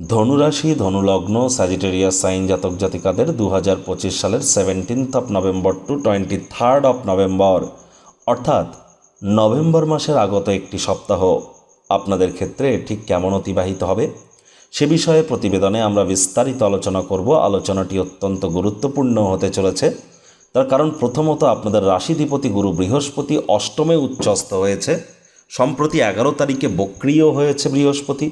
ধনুরাশি, ধনুলগ্ন Sagittarius sign জাতক জাতিকাদের দু হাজার পঁচিশ সালের seventeenth of November to twenty third of November অর্থাৎ নভেম্বর মাসের আগত একটি সপ্তাহ। আপনাদের ক্ষেত্রে ঠিক কেমন অতিবাহিত হবে? সে বিষয়ে প্রতিবেদনে আমরা বিস্তারিত আলোচনা করব। আলোচনাটি অত্যন্ত গুরুত্বপূর্ণ হতে চলেছে। তার কারণ প্রথমত আপনাদের রাশিধিপতি গুরু বৃহস্পতি অষ্টমে উচ্চস্থ হয়েছে। সম্প্রতি এগারো তারিখে বক্রিয় হয়েছে বৃহস্পতি।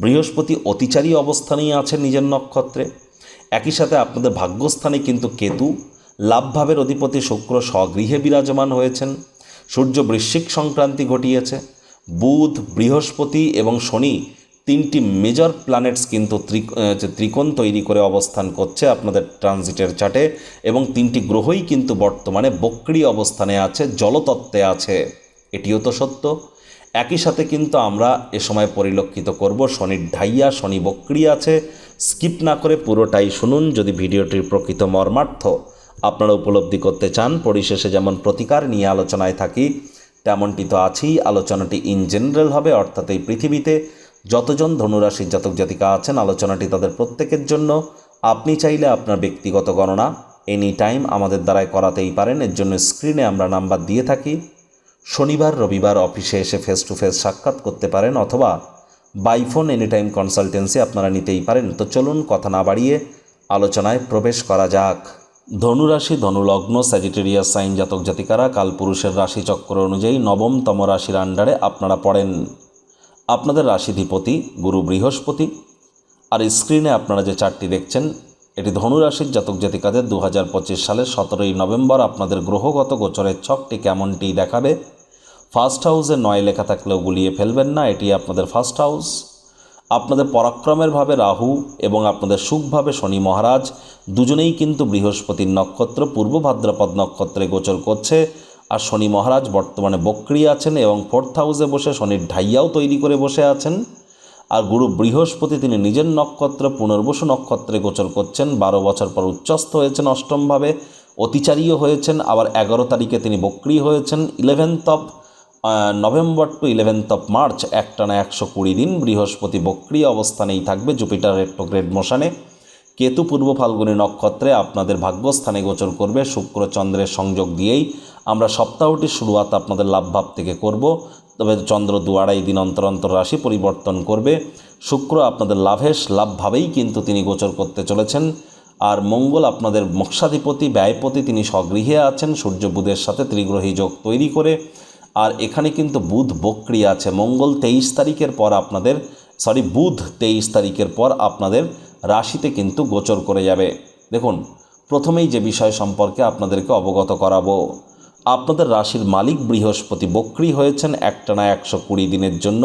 বৃহস্পতি অতিচারী অবস্থানেই আছে নিজের নক্ষত্রে। একই সাথে আপনাদের ভাগ্যস্থানে কিন্তু কেতু লাভভাবের অধিপতি শুক্র স্বগৃহে বিরাজমান হয়েছেন। সূর্য বৃশ্চিক সংক্রান্তি ঘটিয়েছে। বুধ, বৃহস্পতি এবং শনি তিনটি মেজর প্ল্যানেটস কিন্তু ত্রিক- ত্রিকোণ তৈরি করে অবস্থান করছে আপনাদের ট্রানজিটের চার্টে এবং তিনটি গ্রহই কিন্তু বর্তমানে বক্রি অবস্থানে আছে, জলতত্ত্বে আছে। এটিও তো সত্য। একই সাথে কিন্তু আমরা এ সময় পরিলক্ষিত করব। শনির ঢাইয়া, শনি বক্রি আছে। স্কিপ না করে পুরোটাই শুনুন। যদি ভিডিওটির প্রকৃত মর্মার্থ আপনারা উপলব্ধি করতে চান, পরিশেষে যেমন প্রতিকার নিয়ে আলোচনায় থাকি, তেমনটি তো আছেই। আলোচনাটি ইন জেনারেল হবে, অর্থাৎ এই পৃথিবীতে যতজন ধনুরাশির জাতক জাতিকা আছেন, আলোচনাটি তাদের প্রত্যেকের জন্য। আপনি চাইলে আপনার ব্যক্তিগত গণনা এনি টাইম আমাদের দ্বারাই করাতেই পারেন। এর জন্য স্ক্রিনে আমরা নাম্বার দিয়ে থাকি। শনিবার, রবিবার অফিসে এসে ফেস টু ফেস সাক্ষাৎ করতে পারেন অথবা বাইফোন এনি টাইম কনসালটেন্সি আপনারা নিতেই পারেন। তো চলুন কথা না বাড়িয়ে আলোচনায় প্রবেশ করা যাক। ধনুরাশি, ধনুলগ্ন স্যাজিটেরিয়াস সাইন জাতক জাতিকারা কালপুরুষের রাশিচক্র অনুযায়ী নবমতম রাশির আন্ডারে আপনারা পড়েন। আপনাদের রাশিধিপতি গুরু বৃহস্পতি। আর স্ক্রিনে আপনারা যে চারটি দেখছেন, এটি ধনুরাশির জাতক জাতিকাদের দু হাজার পঁচিশ সালের সতেরোই নভেম্বর আপনাদের গ্রহগত গোচরের ছকটি কেমনটি দেখাবে ফার্স্ট হাউসে নয় লেখা থাকলেও গুলিয়ে ফেলবেন না, এটি আপনাদের ফার্স্ট হাউস। আপনাদের পরাক্রমের ভাবে রাহু এবং আপনাদের সুখভাবে শনি মহারাজ দুজনেই কিন্তু বৃহস্পতির নক্ষত্র, পূর্ব ভাদ্রপদ নক্ষত্রে গোচর করছে। আর শনি মহারাজ বর্তমানে বক্রি আছেন এবং ফোর্থ হাউসে বসে শনির ঢাইয়াও তৈরি করে বসে আছেন। আর গুরু বৃহস্পতি তিনি নিজের নক্ষত্র, পুনর্বসু নক্ষত্রে গোচর করছেন। বারো বছর পর উচ্চস্থ হয়েছেন অষ্টমভাবে অতিচারীয় হয়েছেন। আবার এগারো তারিখে তিনি বক্রি হয়েছেন। Eleventh of November to eleventh of March একটানা একশো কুড়ি দিন বৃহস্পতি বক্রিয় অবস্থানেই থাকবে জুপিটার রেট্রোগ্রেড মোশানে কেতু পূর্ব ফাল্গুনী নক্ষত্রে আপনাদের ভাগ্যস্থানে গোচর করবে শুক্র চন্দ্রের সংযোগ দিয়েই। আমরা সপ্তাহটির শুরুয়াত আপনাদের লাভভাব থেকে করব, তবে চন্দ্র দু আড়াই দিন অন্তর অন্তর রাশি পরিবর্তন করবে। শুক্র আপনাদের লাভেশ লাভভাবেই কিন্তু তিনি গোচর করতে চলেছেন। আর মঙ্গল আপনাদের মোক্ষাধিপতি, ব্যয়পতি, তিনি স্বগৃহে আছেন, সূর্য বুধের সাথে ত্রিগ্রহী যোগ তৈরি করে। আর এখানে কিন্তু বুধ বক্রি আছে। মঙ্গল তেইশ তারিখের পর আপনাদের সরি বুধ তেইশ তারিখের পর আপনাদের রাশিতে কিন্তু গোচর করে যাবে। দেখুন, প্রথমেই যে বিষয় সম্পর্কে আপনাদেরকে অবগত করাবো, আপনাদের রাশির মালিক বৃহস্পতি বক্রি হয়েছেন একটানা একশো কুড়ি দিনের জন্য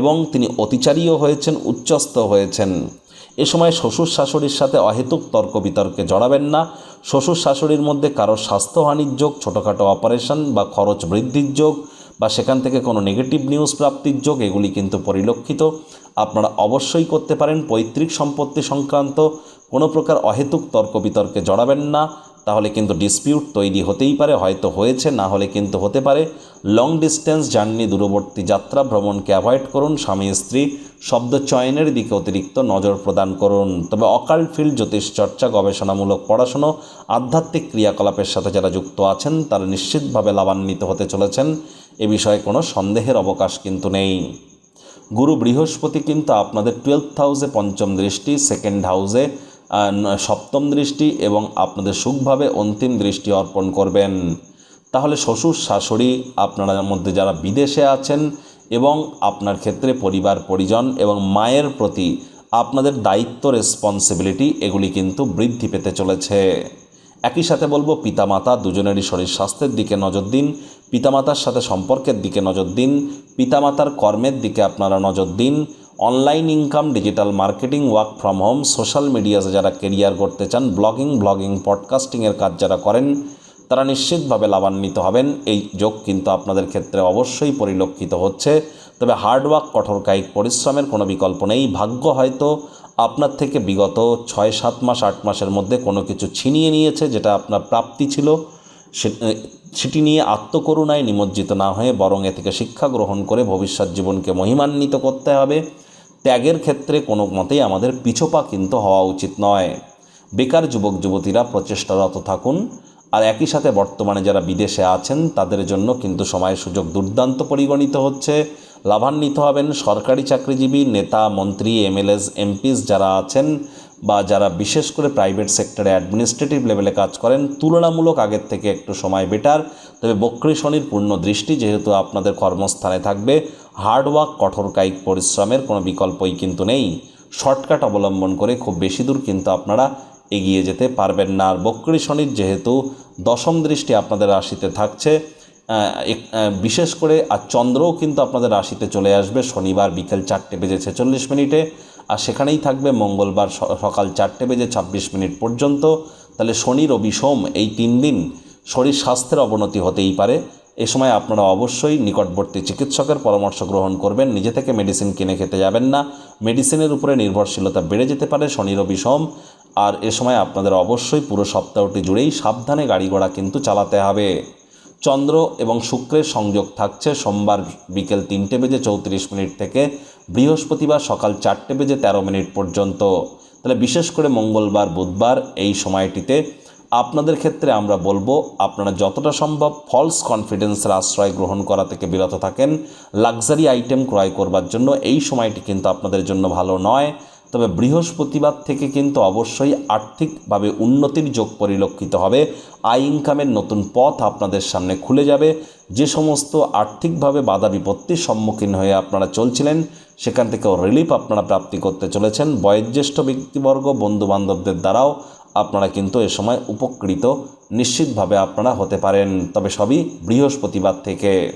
এবং তিনি অতিচারীও হয়েছেন, উচ্চস্থ হয়েছেন। এ সময় শ্বশুর শাশুড়ির সাথে অহেতুক তর্ক বিতর্কে জড়াবেন না। শ্বশুর শাশুড়ির মধ্যে কারও স্বাস্থ্যহানির যোগ, ছোটোখাটো অপারেশন বা খরচ বৃদ্ধির যোগ বা সেখান থেকে কোনো নেগেটিভ নিউজ প্রাপ্তির যোগ, এগুলি কিন্তু পরিলক্ষিত। আপনারা অবশ্যই করতে পারেন পৈতৃক সম্পত্তি সংক্রান্ত কোনো প্রকার অহেতুক তর্ক বিতর্কে জড়াবেন না। তাহলে কিন্তু ডিসপিউট তৈরি হতেই পারে, হয়তো হয়েছে, না হলে কিন্তু হতে পারে। লং ডিস্টেন্স জার্নি দূরবর্তী যাত্রা, ভ্রমণকে অ্যাভয়েড করুন, স্বামী, স্ত্রী, শব্দ চয়নের দিকে অতিরিক্ত নজর প্রদান করুন। তবে অকাল্ট ফিল্ড জ্যোতিষ চর্চা, গবেষণামূলক পড়াশুনো, আধ্যাত্মিক ক্রিয়াকলাপের সাথে যারা যুক্ত আছেন, তারা নিশ্চিতভাবে লাভান্বিত হতে চলেছেন। এ বিষয়ে কোনো সন্দেহের অবকাশ কিন্তু নেই। গুরু বৃহস্পতি কিন্তু আপনাদের টুয়েলভ হাউসে পঞ্চম দৃষ্টি সেকেন্ড হাউসে সপ্তম দৃষ্টি এবং আপনাদের সুখভাবে অন্তিম দৃষ্টি অর্পণ করবেন। তাহলে শ্বশুর শাশুড়ি, আপনার মধ্যে যারা বিদেশে আছেন এবং আপনার ক্ষেত্রে পরিবার, পরিজন এবং মায়ের প্রতি আপনাদের দায়িত্ব রেসপন্সিবিলিটি এগুলি কিন্তু বৃদ্ধি পেতে চলেছে। একই সাথে বলব, পিতামাতা দুজনেরই শরীর স্বাস্থ্যের দিকে নজর দিন, পিতামাতার সাথে সম্পর্কের দিকে নজর দিন, পিতামাতার কর্মের দিকে আপনারা নজর দিন online income, digital marketing, work from home, social মিডিয়াতে যারা কেরিয়ার করতে চান, ব্লগিং ব্লগিং পডকাস্টিংয়ের কাজ যারা করেন, তারা নিশ্চিতভাবে লাভান্বিত হবেন। এই যোগ কিন্তু আপনাদের ক্ষেত্রে অবশ্যই পরিলক্ষিত হচ্ছে। তবে হার্ডওয়ার্ক কঠোর কায়িক পরিশ্রমের কোনো বিকল্প নেই। ভাগ্য হয়তো আপনার থেকে বিগত ছয়, সাত মাস, আট মাসের মধ্যে কোনো কিছু ছিনিয়ে নিয়েছে যেটা আপনার প্রাপ্তি ছিল। সেটি নিয়ে আত্মকরুণায় নিমজ্জিত না হয়ে বরং এ থেকে শিক্ষা গ্রহণ করে ভবিষ্যৎ জীবনকে মহিমান্বিত করতে হবে। ত্যাগের ক্ষেত্রে কোনো মতেই আমাদের পিছোপা কিন্তু হওয়া উচিত নয়। বেকার যুবক, যুবতীরা প্রচেষ্টারত থাকুন। আর একই সাথে বর্তমানে যারা বিদেশে আছেন, তাদের জন্য কিন্তু সময় সুযোগ দুর্দান্ত পরিগণিত হচ্ছে। লাভান্বিত হবেন সরকারি চাকরিজীবী, নেতা, মন্ত্রী, এমএলএস, এমপিস যারা আছেন বা যারা বিশেষ করে প্রাইভেট সেক্টরে অ্যাডমিনিস্ট্রেটিভ লেভেলে কাজ করেন, তুলনামূলক আগের থেকে একটু সময় বেটার। তবে বক্রী শনির পূর্ণ দৃষ্টি যেহেতু আপনাদের কর্মস্থানে থাকবে হার্ডওয়ার্ক কঠোর কায়িক পরিশ্রমের কোনো বিকল্পই কিন্তু নেই। শর্টকাট অবলম্বন করে খুব বেশি দূর কিন্তু আপনারা এগিয়ে যেতে পারবেন না। আর বক্রী শনির যেহেতু দশম দৃষ্টি আপনাদের রাশিতে থাকছে বিশেষ করে আর চন্দ্রও কিন্তু আপনাদের রাশিতে চলে আসবে। শনিবার বিকেল চারটে বেজে ছেচল্লিশ মিনিটে আর সেখানেই থাকবে মঙ্গলবার সকাল চারটে বেজে ছাব্বিশ মিনিট পর্যন্ত। তাহলে শনি রবি সোম এই তিন দিন শরীর স্বাস্থ্যের অবনতি হতেই পারে। এ সময় আপনারা অবশ্যই নিকটবর্তী চিকিৎসকের পরামর্শ গ্রহণ করবেন। নিজে থেকে মেডিসিন কিনে খেতে যাবেন না। মেডিসিনের উপরে নির্ভরশীলতা বেড়ে যেতে পারে শনি, রবি, সোম। আর এ সময় আপনাদের অবশ্যই পুরো সপ্তাহটি জুড়েই সাবধানে গাড়ি ঘোড়া কিন্তু চালাতে হবে। চন্দ্র এবং শুক্রের সংযোগ থাকছে সোমবার বিকেল তিনটে বেজে চৌত্রিশ মিনিট থেকে বৃহস্পতিবার সকাল চারটে বেজে তেরো মিনিট পর্যন্ত। তাহলে বিশেষ করে মঙ্গলবার, বুধবার এই সময়টিতে আপনাদের ক্ষেত্রে আমরা বলব, আপনারা যতটা সম্ভব ফলস কনফিডেন্সের আশ্রয় গ্রহণ করা থেকে বিরত থাকেন। লাক্সারি আইটেম ক্রয় করবার জন্য এই সময়টি কিন্তু আপনাদের জন্য ভালো নয়। তবে বৃহস্পতিবার থেকে কিন্তু অবশ্যই আর্থিকভাবে উন্নতির যোগ পরিলক্ষিত হবে। আয় ইনকামের নতুন পথ আপনাদের সামনে খুলে যাবে। যে সমস্ত আর্থিকভাবে বাধা বিপত্তির সম্মুখীন হয়ে আপনারা চলছিলেন, সেখান থেকেও রিলিফ আপনারা প্রাপ্তি করতে চলেছেন। বয়োজ্যেষ্ঠ ব্যক্তিবর্গ, বন্ধুবান্ধবদের দ্বারাও আপনারা কিন্তু এ সময় উপকৃত নিশ্চিতভাবে আপনারা হতে পারেন। তবে সবই বৃহস্পতিবার থেকে।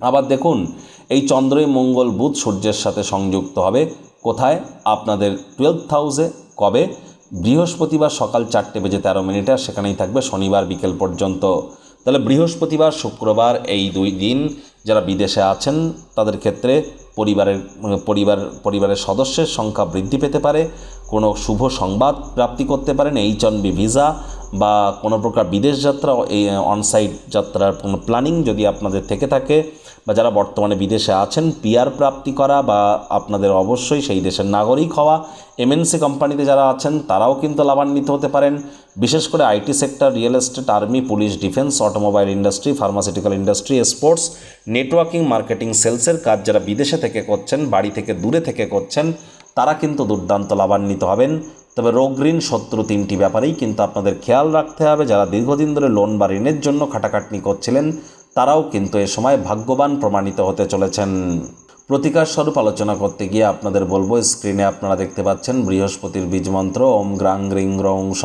আবার দেখুন, এই চন্দ্রই মঙ্গল বুধ সূর্যের সাথে সংযুক্ত হবে। কোথায়? আপনাদের টুয়েলভ হাউসে কবে? বৃহস্পতিবার সকাল চারটে বেজে তেরো মিনিটে সেখানেই থাকবে শনিবার বিকেল পর্যন্ত। তাহলে বৃহস্পতিবার, শুক্রবার এই দুই দিন যারা বিদেশে আছেন, তাদের ক্ষেত্রে পরিবারের, পরিবার, পরিবারের সদস্যের সংখ্যা বৃদ্ধি পেতে পারে। কোনো শুভ সংবাদ প্রাপ্তি করতে পারেন এইচ অন বি ভিসা বা কোনো প্রকার বিদেশ যাত্রা, এই অনসাইট যাত্রার কোনো প্ল্যানিং যদি আপনাদের থেকে থাকে বা যারা বর্তমানে বিদেশে আছেন পিআর প্রাপ্তি করা বা আপনাদের অবশ্যই সেই দেশের নাগরিক হওয়া এমএনসি কোম্পানিতে যারা আছেন, তারাও কিন্তু লাভান্বিত হতে পারেন। বিশেষ করে IT sector real estate army police defence automobile industry pharmaceutical industry sports networking marketing সেলসের কাজ যারা বিদেশে থেকে করছেন, বাড়ি থেকে দূরে থেকে করছেন তারা কিন্তু দুর্দান্ত লাভান্বিত হবেন। তবে রোগ ঋণ শত্রু তিনটি ব্যাপারেই কিন্তু আপনাদের খেয়াল রাখতে হবে। যারা দীর্ঘদিন ধরে লোন বা ঋণের জন্য খাটাখাটনি করছিলেন, তারাও কিন্তু এ সময় ভাগ্যবান প্রমাণিত হতে চলেছেন। প্রতিকার স্বরূপ আলোচনা করতে গিয়ে আপনাদের বলব স্ক্রিনে আপনারা দেখতে পাচ্ছেন বৃহস্পতির বীজ মন্ত্র, ওম গ্রাং গ্রিং রং স,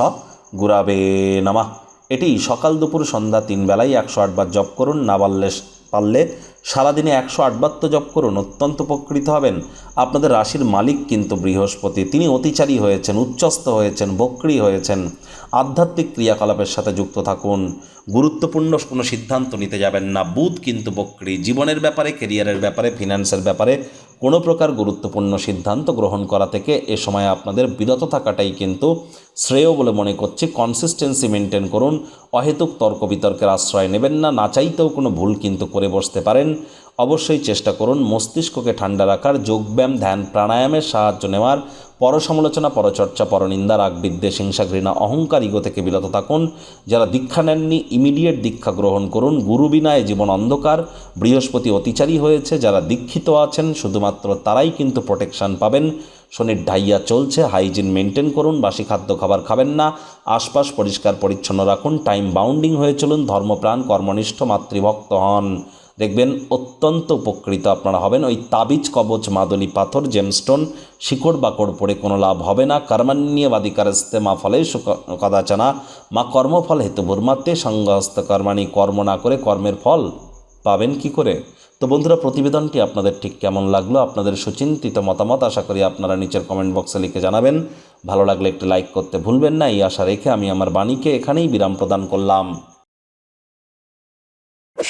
গুরাবে নামা। এটি সকাল দুপুর সন্ধ্যা তিন বেলায় একশো আটবার জপ করুন, না পারলে পারলে সারাদিনে একশো আটবার তো জপ করুন, অত্যন্ত উপকৃত হবেন। আপনাদের রাশির মালিক কিন্তু বৃহস্পতি। তিনি অতিচারী হয়েছেন, উচ্চস্থ হয়েছেন, বক্রী হয়েছেন। আধ্যাত্মিক ক্রিয়াকলাপের সাথে যুক্ত থাকুন। গুরুত্বপূর্ণ কোনো সিদ্ধান্ত নিতে যাবেন না। বুধ কিন্তু বক্রী। জীবনের ব্যাপারে কেরিয়ারের ব্যাপারে, ফিনান্সের ব্যাপারে কোনো প্রকার গুরুত্বপূর্ণ সিদ্ধান্ত গ্রহণ করা থেকে এ সময় আপনাদের বিরত থাকাটাই কিন্তু শ্রেয় বলে মনে করছি। কনসিস্টেন্সি মেনটেন করুন। অহেতুক তর্ক বিতর্কের আশ্রয় নেবেন না। না চাইতেও কোনো ভুল কিন্তু করে বসতে পারেন। অবশ্যই চেষ্টা করুন মস্তিষ্ককে ঠান্ডা রাখার, যোগব্যায়াম, ধ্যান, প্রাণায়ামের সাহায্য নেওয়ার। পরসমালোচনা, পরচর্চা, পরনিন্দা রাগ বিদ্বেষ হিংসা, ঘৃণা, অহংকার ইগো থেকে বিরত থাকুন। যারা দীক্ষা নেননি, ইমিডিয়েট দীক্ষা গ্রহণ করুন। গুরু বিনায় জীবন অন্ধকার। বৃহস্পতি অতিচারী হয়েছে, যারা দীক্ষিত আছেন, শুধুমাত্র তারাই কিন্তু প্রোটেকশন পাবেন। শনির ঢাইয়া চলছে হাইজিন মেনটেন করুন, বাসি খাদ্য খাবার খাবেন না। আশপাশ পরিষ্কার পরিচ্ছন্ন রাখুন টাইম বাউন্ডিং হয়ে চলুন, ধর্মপ্রাণ, কর্মনিষ্ঠ, মাতৃভক্ত হন। দেখবেন অত্যন্ত উপকৃত আপনারা হবেন। ওই তাবিজ, কবচ মাদনী পাথর জেমস্টোন শিকড়, বাকড় পড়ে কোনো লাভ হবে না। কর্মান্যবাদিকারস্তে মা ফলে কদাচনা। মা কর্মফল হেতু ভূর্মাত্মে সঙ্গহস্ত কর্মাণী। কর্ম না করে কর্মের ফল পাবেন কি করে? তো বন্ধুরা, প্রতিবেদনটি আপনাদের ঠিক কেমন লাগল? আপনাদের সুচিন্তিত মতামত আশা করি আপনারা নিচের কমেন্ট বক্সে লিখে জানাবেন। ভালো লাগলে একটি লাইক করতে ভুলবেন না। এই আশা রেখে আমি আমার বাণীকে এখানেই বিরাম প্রদান করলাম।